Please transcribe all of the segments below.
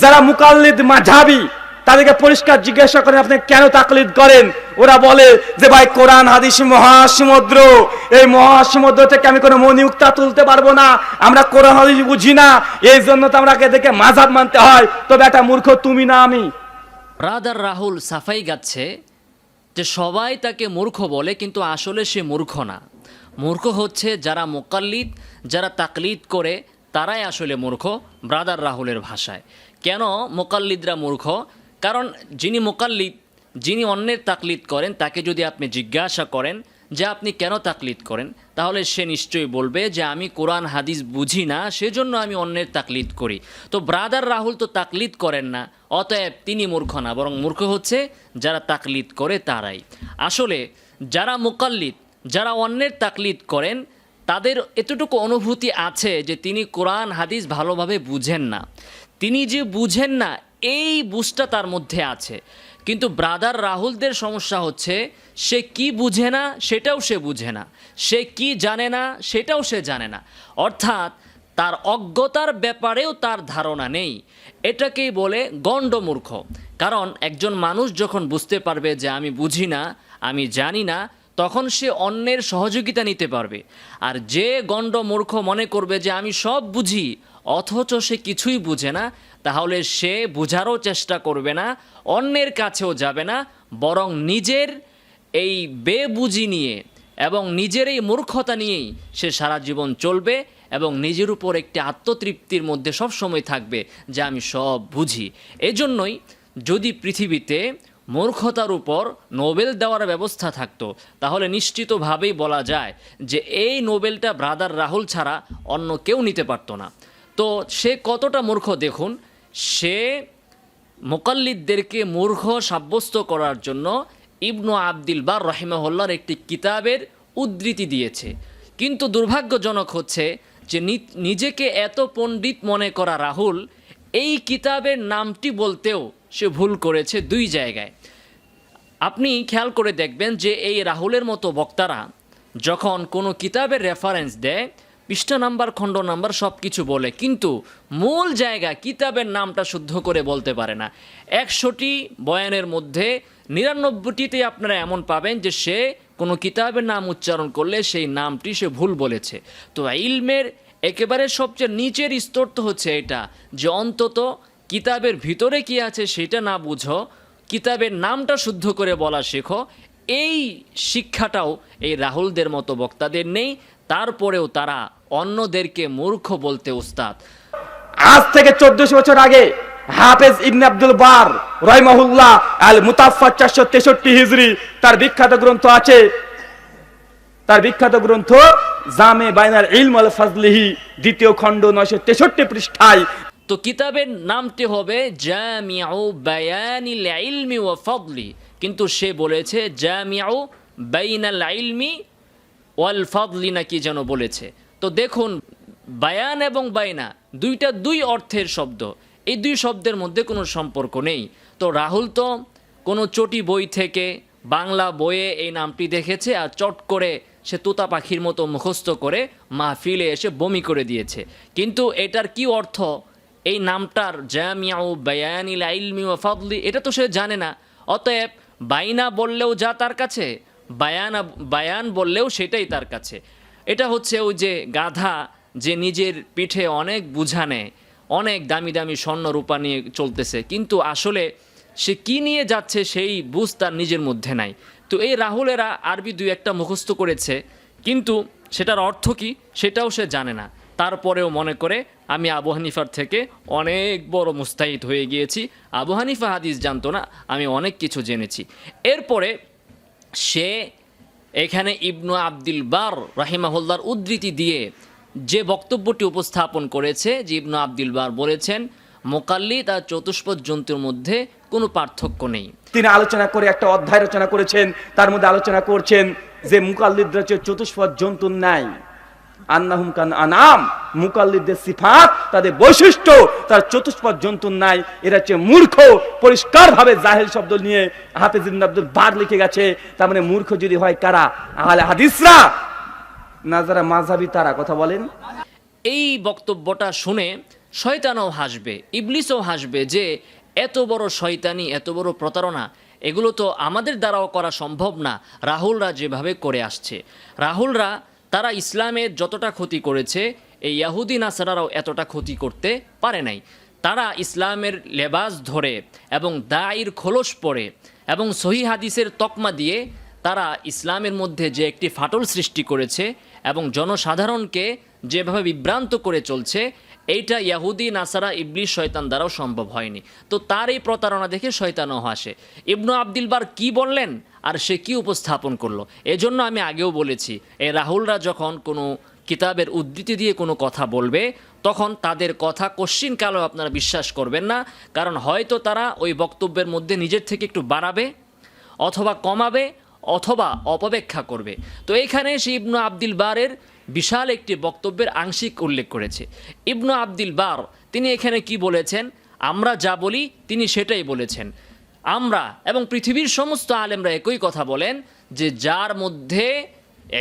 যারা মুকাল্লিদ মাঝাবি তাদেরকে পরিষ্কার জিজ্ঞাসা করেন, আপনি কেন তাকলিদ করেন? ওরা বলে যে, ভাই, কোরআন, হাদিস, মহাসমুদ্র, এই মহাসমুদ্র থেকে আমি কোনো মনিউক্তা তুলতে পারব না। আমরা কোরআন, হাদিস বুঝি না। এই জন্য তো আমরা এদেরকে মাঝাব মানতে হয়। তবে একটা মূর্খ, তুমি না আমি। ব্রাদার রাহুল সাফাই গাচ্ছে যে, সবাই তাকে মূর্খ বলে, কিন্তু আসলে সে মূর্খ না। মূর্খ হচ্ছে যারা মোকাল্লিদ, যারা তাকলিদ করে তারাই আসলে মূর্খ, ব্রাদার রাহুলের ভাষায়। কেন মোকাল্লিদরা মূর্খ? কারণ যিনি মোকাল্লিদ, যিনি অন্যের তাকলিদ করেন, তাকে যদি আপনি জিজ্ঞাসা করেন যে আপনি কেন তাকলিদ করেন, তাহলে সে নিশ্চয়ই বলবে যে আমি কোরআন, হাদিস বুঝি না, সেজন্য আমি অন্যের তাকলিদ করি। তো ব্রাদার রাহুল তো তাকলিদ করেন না, অতএব তিনি মূর্খ না, বরং মূর্খ হচ্ছে যারা তাকলিদ করে তারাই। আসলে যারা মোকাল্লিদ, যারা অন্যের তাকলিদ করেন তাদের এতটুকু অনুভূতি আছে যে তিনি কোরআন, হাদিস ভালোভাবে বুঝেন না। তিনি যে বুঝেন না, এই বুঝটা তার মধ্যে আছে। কিন্তু ব্রাদার রাহুলদের সমস্যা হচ্ছে, সে কি বুঝে না, সেটাও সে বুঝে না। সে কি জানে না, সেটাও সে জানে না। অর্থাৎ তার অজ্ঞতার ব্যাপারেও তার ধারণা নেই। এটাকেই বলে গণ্ডমূর্খ। কারণ একজন মানুষ যখন বুঝতে পারবে যে আমি বুঝি না, আমি জানি না তখন সে অন্যের সহযোগিতা নিতে পারবে। আর যে গণ্ড মূর্খ মনে করবে যে আমি সব বুঝি, অথচ সে কিছুই বুঝে না, তাহলে সে বোঝারও চেষ্টা করবে না, অন্যের কাছেও যাবে না, বরং নিজের এই বেবুঝি নিয়ে এবং নিজের এই মূর্খতা নিয়েই সে সারা জীবন চলবে এবং নিজের উপর একটি আত্মতৃপ্তির মধ্যে সব সময় থাকবে যে আমি সব বুঝি। এজন্যই যদি পৃথিবীতে মূর্খতার উপর নোবেল দেওয়ার ব্যবস্থা থাকতো। তাহলে নিশ্চিতভাবেই বলা যায় যে এই নোবেলটা ব্রাদার রাহুল ছাড়া অন্য কেউ নিতে পারতো না। তো সে কতটা মূর্খ দেখুন, সে মোকাল্লিদদেরকে মূর্খ সাব্যস্ত করার জন্য ইবনু আবদিল বার রহিমাহুল্লার একটি কিতাবের উদ্ধৃতি দিয়েছে। কিন্তু দুর্ভাগ্যজনক হচ্ছে যে নিজেকে এত পণ্ডিত মনে করা রাহুল এই কিতাবের নামটি বলতেও সে ভুল করেছে দুই জায়গায়। আপনি খেয়াল করে দেখবেন যে এই রাহুলের মতো বক্তারা যখন কোনো কিতাবের রেফারেন্স দেয়, পৃষ্ঠা নাম্বার, খণ্ড নাম্বার সব কিছু বলে, কিন্তু মূল জায়গা কিতাবের নামটা শুদ্ধ করে বলতে পারে না। একশোটি বয়ানের মধ্যে নিরানব্বইটিতে আপনারা এমন পাবেন যে সে কোনো কিতাবের নাম উচ্চারণ করলে সেই নামটি সে ভুল বলেছে। তো ইলমের একেবারে সবচেয়ে নিচের স্তর তো হচ্ছে এটা, যে অন্তত কিতাবের ভিতরে কি আছে সেটা না বুঝো, কিতাবের নামটা শুদ্ধ করে বলা শেখো, এই শিক্ষাটাও এই রাহুলদের মতো বক্তাদের নেই, তারপরেও তারা অন্যদেরকে মূর্খ বলতে উস্তাদ। আজ থেকে চোদ্দশো বছর আগে হাফেজ ইবনে আব্দুল বার রহিমাহুল্লাহ আল মুতাফা চারশো তেষট্টি হিজরি, তার বিখ্যাত গ্রন্থ আছে, তার বিখ্যাত গ্রন্থ জামে বাইনাল ইলম আল ফাজলিহি দ্বিতীয় খণ্ড নয়শো তেষট্টি পৃষ্ঠায়। তো কিতাবের নামটি হবে জামিউ বায়ানিল ইলমি ওয়া ফদলি। কিন্তু সে বলেছে, জামিউ বাইনাল ইলমি ওয়াল ফদলি নাকি যেন বলেছে। তো দেখুন, বায়ান এবং বাইনা দুইটা দুই অর্থের শব্দ। এই দুই শব্দের মধ্যে কোনো সম্পর্ক নেই। তো রাহুল তো কোনো চটি বই থেকে বাংলা বইয়ে এই নামটি দেখেছে আর চট করে সে তোতা পাখির মতো মুখস্থ করে মাহফিলে এসে বমি করে দিয়েছে। কিন্তু এটার কি অর্থ? এই নামটার জামিয়াউ বায়ানিল ইলমি ওয়া ফাদলি, এটা তো সে জানে না। অতএব বাইনা বললেও যা তার কাছে, বায়ান বায়ান বললেও সেটাই তার কাছে। এটা হচ্ছে ওই যে গাধা যে নিজের পিঠে অনেক বুঝা নেয়, অনেক দামি দামি স্বর্ণ রূপা নিয়ে চলতেছে, কিন্তু আসলে সে কি নিয়ে যাচ্ছে সেই বুঝ তার নিজের মধ্যে নাই। তো এই রাহুলেরা আরবি দুই একটা মুখস্থ করেছে, কিন্তু সেটার অর্থ কি সেটাও সে জানে না। তারপরেও মনে করে আমি আবু হানিফার থেকে অনেক বড় মুস্তাহিদ হয়ে গিয়েছি। আবু হানিফা হাদিস জানতো না, আমি অনেক কিছু জেনেছি। এরপরে সে এখানে ইবনু আব্দুল বার রাহিমাহুল্লার উদ্ধৃতি দিয়ে যে বক্তব্যটি উপস্থাপন করেছে, যে ইবনু আব্দুল বার বলেছেন মোকাল্লিদ আর চতুষ্পদ জন্তুর মধ্যে কোনো পার্থক্য নেই। তিনি আলোচনা করে, একটা অধ্যায় রচনা করেছেন, তার মধ্যে আলোচনা করছেন যে মুকাল্লিদরা চতুষ্পদ জন্তুর নাই। আন্নাহুম কান আনাম, মুকাল্লিদদের সিফাত, তাদের বৈশিষ্ট্য, তার চতুষ্পদ জন্তুর নাই এরা মূর্খ পরিষ্কার ভাবে জাহেল শব্দ নিয়ে আব্দুল বার লিখে গেছে। তার মানে মূর্খ যদি হয় কারা? আহলে হাদিসরা। না, যারা মাযহাবী তারা, কথা বলেন। এই বক্তব্যটা শুনে শয়তানও হাসবে, ইবলিসও হাসবে যে এত বড় শয়তানি, এত বড় প্রতারণা, এগুলো তো আমাদের দ্বারাও করা সম্ভব না। রাহুলরা যেভাবে করে আসছে। রাহুলরা তারা ইসলামের যতটা ক্ষতি করেছে, এই ইয়াহুদি নাসারারাও এতটা ক্ষতি করতে পারে নাই। তারা ইসলামের লেবাস ধরে এবং দায়ের খোলস পরে এবং সহি হাদিসের তকমা দিয়ে তারা ইসলামের মধ্যে যে একটি ফাটল সৃষ্টি করেছে এবং জনসাধারণকে যেভাবে বিভ্রান্ত করে চলছে, এইটা ইয়াহুদি, নাসারা ইবলিশ শয়তান দ্বারাও সম্ভব হয়নি। তো তার এই প্রতারণা দেখে শয়তানও হাসে। ইবনু আব্দুল বার কি বললেন? আর সে কি উপস্থাপন করল? এজন্য আমি আগেও বলেছি এই রাহুলরা যখন কোনো কিতাবের উদ্ধৃতি দিয়ে কোনো কথা বলবে, তখন তাদের কথা কশ্চিন কালেও আপনারা বিশ্বাস করবেন না, কারণ হয়তো তারা ওই বক্তব্যের মধ্যে নিজের থেকে একটু বাড়াবে, অথবা কমাবে, অথবা অপব্যাখ্যা করবে। তো এখানে সে ইবনু আব্দুল বারের বিশাল একটি বক্তব্যের আংশিক উল্লেখ করেছে। ইবনু আব্দুল বার, তিনি এখানে কি বলেছেন? আমরা যা বলি, তিনি সেটাই বলেছেন। আমরা এবং পৃথিবীর সমস্ত আলেমরা একই কথা বলেন যে যার মধ্যে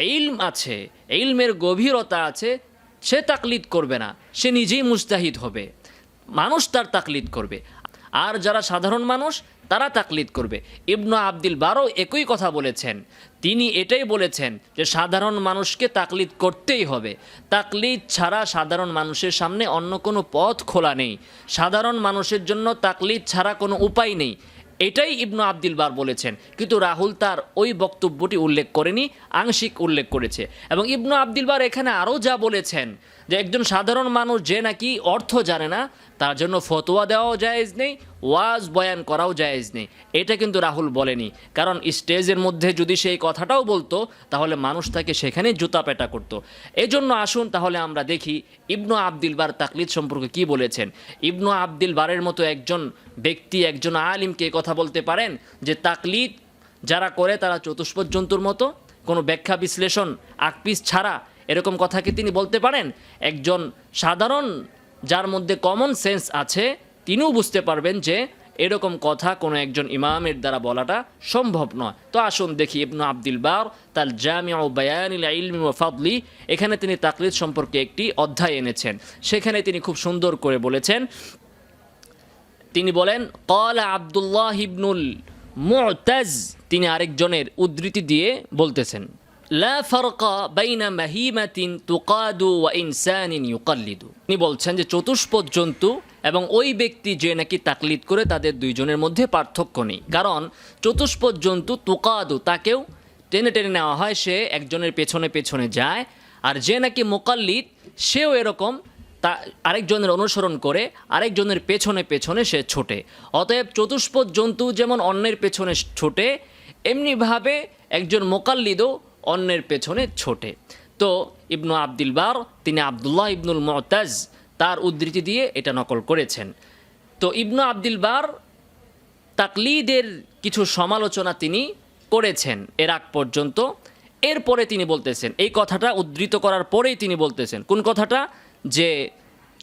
ইলম আছে, ইলমের গভীরতা আছে, সে তাকলিদ করবে না, সে নিজেই মুস্তাহিদ হবে। মানুষ তার তাকলিদ করবে। আর যারা সাধারণ মানুষ, তারা তাকলিদ করবে। ইবনু আব্দুল বারও একই কথা বলেছেন। তিনি এটাই বলেছেন যে সাধারণ মানুষকে তাকলিদ করতেই হবে। তাকলিদ ছাড়া সাধারণ মানুষের সামনে অন্য কোনো পথ খোলা নেই। সাধারণ মানুষের জন্য তাকলিদ ছাড়া কোনো উপায় নেই। এটাই ইবনু আব্দুল বার বলেছেন। কিন্তু রাহুল তার ওই বক্তব্যটি উল্লেখ করেনি, আংশিক উল্লেখ করেছে। এবং ইবনু আব্দুল বার এখানে আরও যা বলেছেন যে একজন সাধারণ মানুষ যে নাকি অর্থ জানে না, তার জন্য ফতোয়া দেওয়াও জায়েজ নেই, ওয়াজ বয়ান করাও জায়েজ নেই। এটা কিন্তু রাহুল বলেনি। কারণ স্টেজের মধ্যে যদি সেই কথাটাও বলতো, তাহলে মানুষ তাকে সেখানে জুতা পেটা করতো। এজন্য আসুন তাহলে আমরা দেখি ইবনু আব্দুল বার তাকলিদ সম্পর্কে কি বলেছেন। ইবনু আব্দুল বারের মতো একজন ব্যক্তি, একজন আলিমকে কথা বলতে পারেন যে তাকলিদ যারা করে তারা চতুষ্পদ জন্তুর মতো। কোনো ব্যাখ্যা বিশ্লেষণ আকপিস ছাড়া এরকম কথা কি তিনি বলতে পারেন? একজন সাধারণ যার মধ্যে কমন সেন্স আছে, তিনিও বুঝতে পারবেন যে এরকম কথা কোনো একজন ইমামের দ্বারা বলাটা সম্ভব নয়। তো আসুন দেখি ইবনু আব্দুল বার তার জামিয়া ও বায়ানিল ইলমি ও ফাদলি, এখানে তিনি তাকলিদ সম্পর্কে একটি অধ্যায় এনেছেন। সেখানে তিনি খুব সুন্দর করে বলেছেন, তিনি বলেন কলা আবদুল্লাহ ইবনুল মুতাজ তিনি আরেকজনের উদ্ধৃতি দিয়ে বলতেছেন। লা ফারকা বাইনা মাহিমাতিন তুকাদু ওয়া ইনসানিন ইউকাল্লিদু বলছেন যে চতুষ্পদ জন্তু এবং ওই ব্যক্তি যে নাকি তাকলিদ করে তাদের দুইজনের মধ্যে পার্থক্য নেই। কারণ চতুষ্পদ জন্তু তুকাদু, তাকেও টেনে টেনে নেওয়া হয়, সে একজনের পেছনে পেছনে যায়। আর যে নাকি মোকাল্লিদ, সেও এরকম তা আরেকজনের অনুসরণ করে, আরেকজনের পেছনে পেছনে সে ছোটে। অতএব চতুষ্পদ জন্তু যেমন অন্যের পেছনে ছোটে, এমনিভাবে একজন মোকাল্লিদও অন্যের পেছনে ছোটে। তো ইবনু আব্দুল বার, তিনি আবদুল্লাহ ইবনুল মতাজ, তার উদ্ধৃতি দিয়ে এটা নকল করেছেন। তো ইবনু আব্দুল বার তাকলিদের কিছু সমালোচনা তিনি করেছেন এর আগ পর্যন্ত। এরপরে তিনি বলতেছেন, এই কথাটা উদ্ধৃত করার পরেই তিনি বলতেছেন, কোন কথাটা? যে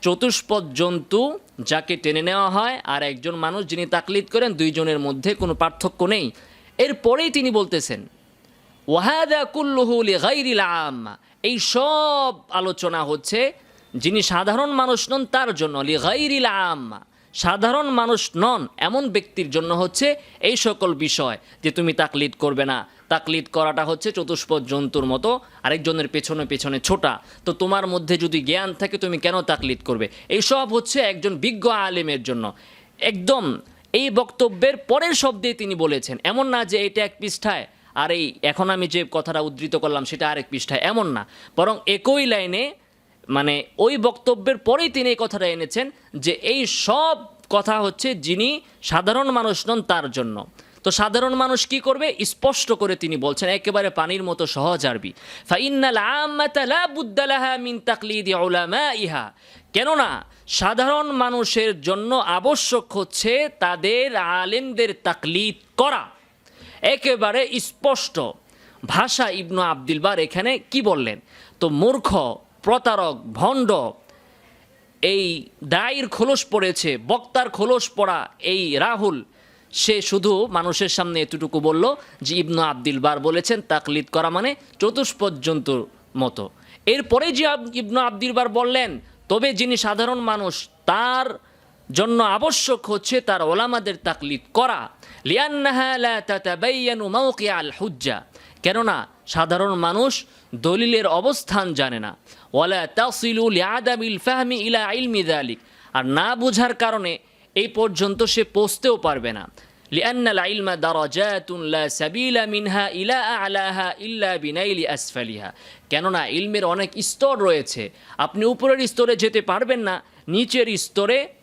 চতুষ্পদ জন্তু যাকে টেনে নেওয়া হয় আর একজন মানুষ যিনি তাকলিদ করেন, দুইজনের মধ্যে কোনো পার্থক্য নেই। এরপরেই তিনি বলতেছেন ওয়াহাদা কুল্লুহু লিগাইরিল আম্মা। এই সব আলোচনা হচ্ছে যিনি সাধারণ মানুষ নন, তার জন্য। লিগাইরিল আম্মা। সাধারণ মানুষ নন, এমন ব্যক্তির জন্য হচ্ছে এই সকল বিষয় যে তুমি তাকলিদ করবে না। তাকলিদ করাটা হচ্ছে চতুষ্পদ জন্তুর মতো, আরেকজনের পেছনে পেছনে ছোটা। তো তোমার মধ্যে যদি জ্ঞান থাকে, তুমি কেন তাকলিদ করবে? এইসব হচ্ছে একজন বিজ্ঞ আলেমের জন্য। একদম এই বক্তব্যের পরের শব্দে তিনি বলেছেন, এমন না যে এটা এক পৃষ্ঠায়। আর এই এখন আমি যে কথাটা উদ্ধৃত করলাম সেটা আরেক পৃষ্ঠায়, এমন না। বরং একই লাইনে মানে ওই বক্তব্যের পরেই তিনি এই কথাটা এনেছেন যে এই সব কথা হচ্ছে যিনি সাধারণ মানুষ নন তার জন্য। তো সাধারণ মানুষ কি করবে? স্পষ্ট করে তিনি বলছেন, একেবারে পানির মতো সহজ আরবি। উলামাইহা। কেননা সাধারণ মানুষের জন্য আবশ্যক হচ্ছে তাদের আলেমদের তাকলিদ করা। একেবারে স্পষ্ট। ভাষা ইবনু আব্দুল বার এখানে কি বললেন? তো মূর্খ, প্রতারক, ভণ্ড, এই দায়ের খোলস পড়েছে, বক্তার খোলস পড়া এই রাহুল, সে শুধু মানুষের সামনে এতটুকু বলল যে ইবনু আব্দুল বার বলেছেন, তাকলিদ করা মানে চতুষ্পদ জন্তুর মতো। এরপরে যে ইবনু আব্দুল বার বললেন, তবে যিনি সাধারণ মানুষ, তার জন্য আবশ্যক হচ্ছে তার ওলামাদের তাকলিদ করা। আল হুজ্জা কেননা, সাধারণ মানুষ দলিলের অবস্থান জানে না। ওয়ালা তাসিলুল ইয়াদাবিল ফাহমি ইলা ইলমি দালিক আর না বোঝার কারণে এই পর্যন্ত সে পৌঁছতেও পারবে না। লিয়ান্নাল ইলমা দারাজাতুন লা সাবিলা মিনহা ইলা আলাহা ইল্লা বিনাইলি আসফালিহা। কেননা, ইলমের অনেক স্তর রয়েছে। আপনি উপরের স্তরে যেতে পারবেন না, নিচের স্তরে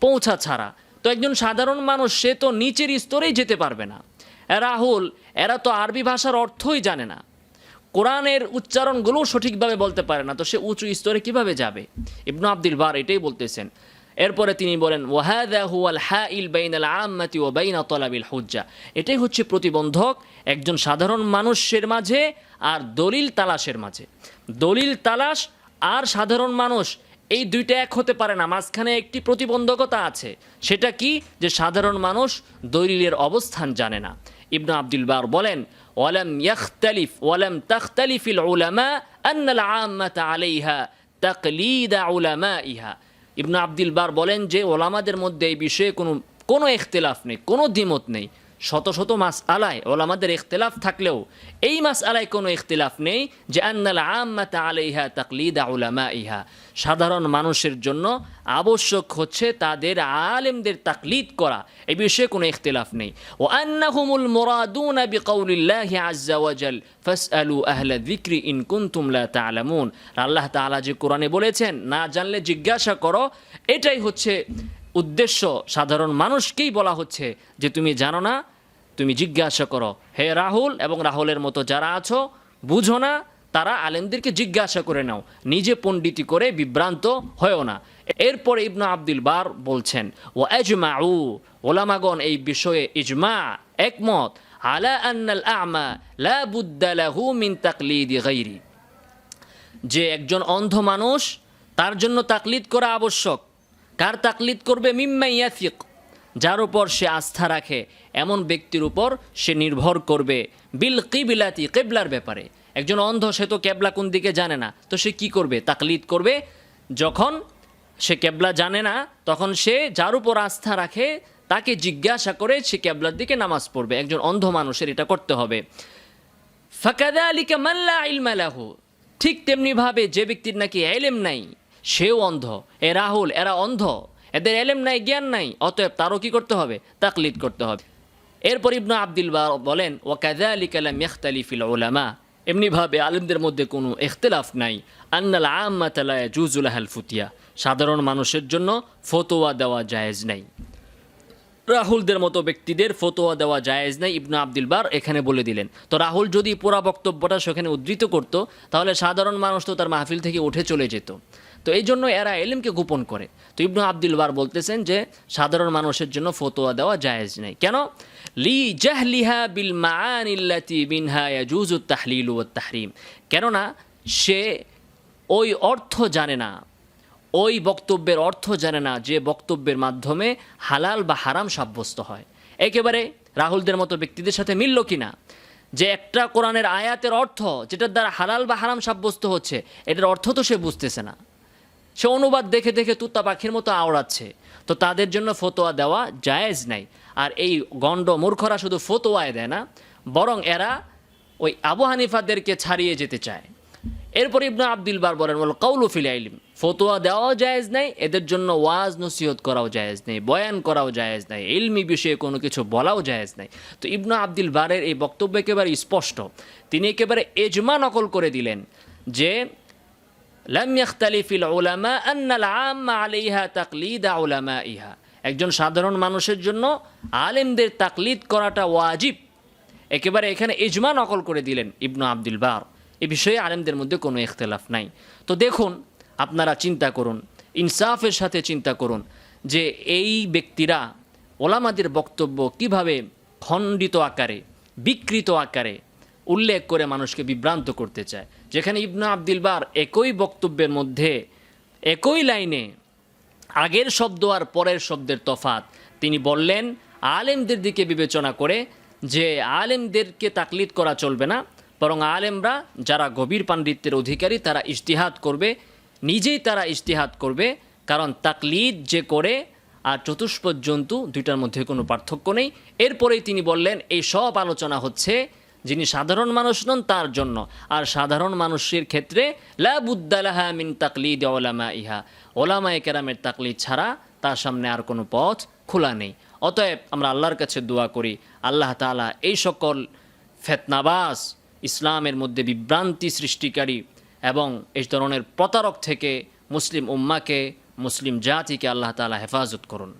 পৌঁছা ছাড়া। তো একজন সাধারণ মানুষ, সে তো নিচের স্তরেই যেতে পারবে না। রাহুল, এরা তো আরবি ভাষার অর্থই জানে না। কোরআনের উচ্চারণগুলোও সঠিকভাবে বলতে পারে না। তো সে উঁচু স্তরে কীভাবে যাবে? ইবনু আব্দুল বার এটাই বলতেছেন। এরপরে তিনি বলেন, ওয়াহাদা হুয়াল হাইল বাইনাল আম্মাতি ও বাইনা তলাবিল হুজ্জা। এটাই হচ্ছে প্রতিবন্ধক একজন সাধারণ মানুষের মাঝে আর দলিল তালাশের মাঝে। দলিল তালাশ আর সাধারণ মানুষ এই দুইটা এক হতে পারে না। মাঝখানে একটি প্রতিবন্ধকতা আছে। সেটা কি? যে সাধারণ মানুষ দলিলের অবস্থান জানে না। ইবনু আব্দুল বার বলেন, ওয়ালাম ইয়াখতালিফ, ওয়ালাম তাখতালিফিল উলামা আন্নাল আম্মাতা আলাইহা তাকলিদা উলামাইহা। ইবনু আব্দুল বার বলেন যে, ওলামাদের মধ্যে এই বিষয়ে কোনো কোনো ইখতিলাফ নেই, কোনো দ্বিমত নেই। শত শত মাস আলায় ওলামাদের ইখতিলাফ থাকলেও এই মাস আলায় কোনো ইখতিলাফ নেই যে আন্নাল আম্মাতা আলাইহা তাকলিদা উলামা ইহা সাধারণ মানুষের জন্য আবশ্যক হচ্ছে তাদের আলেমদের তাকলিদ করা। এই বিষয়ে কোনো ইখতিলাফ নেই। ও আন্নাহুমুল মুরাদুনা বিকাউলিল্লাহি আজ্জা ওয়াজাল ফাসআলু আহলা যিকরি ইন কুনতুম লা তা'লামুন আল্লাহ তাআলা যে কোরআনে বলেছেন, না জানলে জিজ্ঞাসা করো, এটাই হচ্ছে উদ্দেশ্য সাধারণ মানুষকেই বলা হচ্ছে যে তুমি জানো না, তুমি জিজ্ঞাসা করো, হে রাহুল এবং রাহুলের মতো যারা আছো, বুঝো না, তারা আলেমদেরকে জিজ্ঞাসা করে নাও। নিজে পণ্ডিতি করে বিভ্রান্ত হয়েও না। এরপর ইবনু আব্দুল বার বলছেন ও এজমা উ ওলামাগণ এই বিষয়ে ইজমা, একমত। আমা মিন যে একজন অন্ধ মানুষ, তার জন্য তাকলিদ করা আবশ্যক। কার তাকলিদ করবে? মিম্মা ইয়াফিক যার উপর সে আস্থা রাখে, এমন ব্যক্তির উপর সে নির্ভর করবে। বিল কিবিলাতি, কেবলার ব্যাপারে। একজন অন্ধ, সে তো কেবলা কোন দিকে জানে না। তো সে কি করবে? তাকলিদ করবে? যখন সে কেবলা জানে না, তখন সে যার উপর আস্থা রাখে, তাকে জিজ্ঞাসা করে সে কেবলার দিকে নামাজ পড়বে। একজন অন্ধ মানুষের এটা করতে হবে। ফাকাদালিকা মাল্লা ইলমা লাহু। ঠিক তেমনিভাবে যে ব্যক্তির নাকি এলেম নাই সেও অন্ধ, এ রাহুল, এরা অন্ধ। এদের এলেম নাই, জ্ঞান নাই, অতএব তারও কি করতে হবে? তাকলিদ করতে হবে। এরপর ইবনু আব্দুল বার বলেন ও কাজা কাদালিকা লাম ইয়াখতালিফিল ওলামা এমনিভাবে আলেমদের মধ্যে কোনো ইখতিলাফ নাই। আন্নাল আম্মাতা লা ইয়াজুজু লাহাল ফুতিয়া। সাধারণ মানুষের জন্য ফতোয়া দেওয়া জায়েজ নাই। রাহুলদের মতো ব্যক্তিদের ফতোয়া দেওয়া জায়েজ নাই ইবনু আব্দুল বার এখানে বলে দিলেন। তো রাহুল যদি পুরা বক্তব্যটা সেখানে উদ্ধৃত করত, তাহলে সাধারণ মানুষ তো তার মাহফিল থেকে উঠে চলে যেত। তো এই জন্য এরা এলিমকে গোপন করে। তো ইবনু আব্দুল বার বলতেছেন যে, সাধারণ মানুষের জন্য ফতোয়া দেওয়া জায়েজ নেই। কেন? লি জাহলিহা বিল মাআনিল্লাতি মিনহা ইয়াজুজু তাহলিল ওয়াত তাহরিম। কেননা, সে ওই অর্থ জানে না, ওই বক্তব্যের অর্থ জানে না যে বক্তব্যের মাধ্যমে হালাল বা হারাম সাব্যস্ত হয়। একেবারে রাহুলদের মতো ব্যক্তিদের সাথে মিলল কিনা? যে একটা কোরআনের আয়াতের অর্থ যেটার দ্বারা হালাল বা হারাম সাব্যস্ত হচ্ছে, এটার অর্থ তো সে বুঝতেছে না। সে অনুবাদ দেখে দেখে তুত্তা পাখির মতো আওড়াচ্ছে। তো তাদের জন্য ফতোয়া দেওয়া জায়েজ নাই। আর এই গণ্ড মূর্খরা শুধু ফতোয়ায় দেয় না, বরং এরা ওই আবু হানিফাদেরকে ছাড়িয়ে যেতে চায়। এরপর ইবনু আব্দুল বার বলেন বল কৌলু ফিল ইলম। ফতোয়া দেওয়াও জায়েজ নাই, এদের জন্য ওয়াজ নসিহত করাও জায়েজ নেই, বয়ান করাও জায়েজ নাই, ইলমি বিষয়ে কোনো কিছু বলাও জায়েজ নাই। তো ইবনু আব্দুল বারের এই বক্তব্য একেবারে স্পষ্ট। তিনি একেবারে এজমা নকল করে দিলেন যে লাম ইয়াখতালিফিল উলামা আন্নাল আম্মা আলাইহা তাকলিদা উলামাইহা একজন সাধারণ মানুষের জন্য আলেমদের তাকলিদ করাটা ওয়াজিব। একেবারে এখানে ইজমা নকল করে দিলেন ইবনু আব্দুল বার। এ বিষয়ে আলেমদের মধ্যে কোনো ইখতলাফ নাই। তো দেখুন, আপনারা চিন্তা করুন, ইনসাফের সাথে চিন্তা করুন যে এই ব্যক্তিরা ওলামাদের বক্তব্য কীভাবে খণ্ডিত আকারে, বিকৃত আকারে উল্লেখ করে মানুষকে বিভ্রান্ত করতে চায়। যেখানে ইবনু আব্দুল বার একই বক্তব্যের মধ্যে একই লাইনে আগের শব্দ আর পরের শব্দের তফাত। তিনি বললেন, আলেমদের দিকে বিবেচনা করে যে আলেমদেরকে তাকলিদ করা চলবে না, বরং আলেমরা যারা গভীর পাণ্ডিত্যের অধিকারী তারা ইজতিহাদ করবে, নিজেই তারা ইজতিহাদ করবে, কারণ তাকলিদ যে করে আর চতুষ্পদ জন্তু দুইটার মধ্যে কোনো পার্থক্য নেই। এরপরেই তিনি বললেন, এই সব আলোচনা হচ্ছে যিনি সাধারণ মানুষ নন, তার জন্য। আর সাধারণ মানুষের ক্ষেত্রে লাবুদ্দালাহা মিন তাকলিদ ওলামা ইহা ওলামা কেরামের তাকলিদ ছাড়া তার সামনে আর কোনো পথ খোলা নেই। অতএব আমরা আল্লাহর কাছে দোয়া করি, আল্লাহ তাআলা এই সকল ফেতনাবাস ইসলামের মধ্যে বিভ্রান্তি সৃষ্টিকারী এবং এই ধরনের প্রতারক থেকে মুসলিম উম্মাকে, মুসলিম জাতিকে আল্লাহ তাআলা হেফাজত করুন।